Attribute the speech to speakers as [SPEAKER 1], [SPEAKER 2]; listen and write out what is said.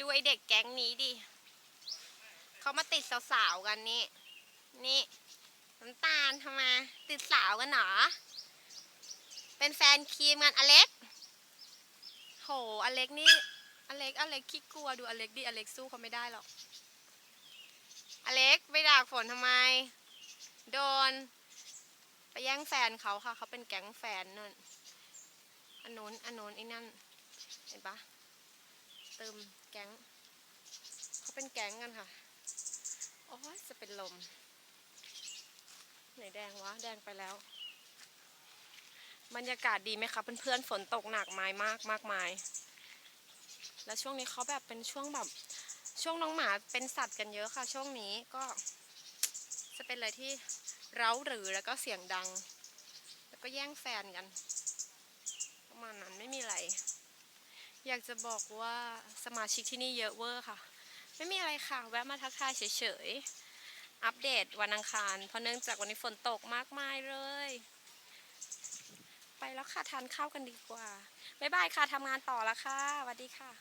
[SPEAKER 1] ดูไอเด็กแก๊งนี้ดิเขามาติดสาวๆกันนี่ นี่น้ำตาลทำไมติดสาวกันเหรอ เป็นแฟนครีมกันอเล็ก โห อเล็กนี่ อเล็ก อเล็กขี้กลัวดูอเล็กดิ อเล็กสู้เขาไม่ได้หรอก อเล็กไปด่าฝนทำไม โดน ไปแย่งแฟนเขาค่ะ เขาเป็นแก๊งแฟนนั่นอันนู้นอันนู้นไอ้นั่น เห็นปะ เติมแก๊งเขาเป็นแก๊งกันค่ะโอ้ยจะเป็นลม ไหนแดงวะ แดงไปแล้ว บรรยากาศดีไหมคะเพื่อนๆฝนตกหนักไม้มากมากมาย แล้วช่วงนี้เขาแบบเป็นช่วงแบบ ช่วงน้องหมาเป็นสัตว์กันเยอะค่ะ ช่วงนี้ก็ จะเป็นอะไรที่เร้าหรือแล้วก็เสียงดัง แล้วก็แย่งแฟนกัน ประมาณนั้นไม่มีอะไร อยากจะบอกว่าสมาชิกที่นี่เยอะเวอร์ค่ะ ไม่มีอะไรค่ะ แวะมาทักทายเฉยๆ อัปเดตวันอังคาร เพราะเนื่องจากวันนี้ฝนตกมากมายเลย ไปแล้วค่ะ ทานข้าวกันดีกว่า บ๊ายบายค่ะทำงานต่อแล้วค่ะสวัสดีค่ะ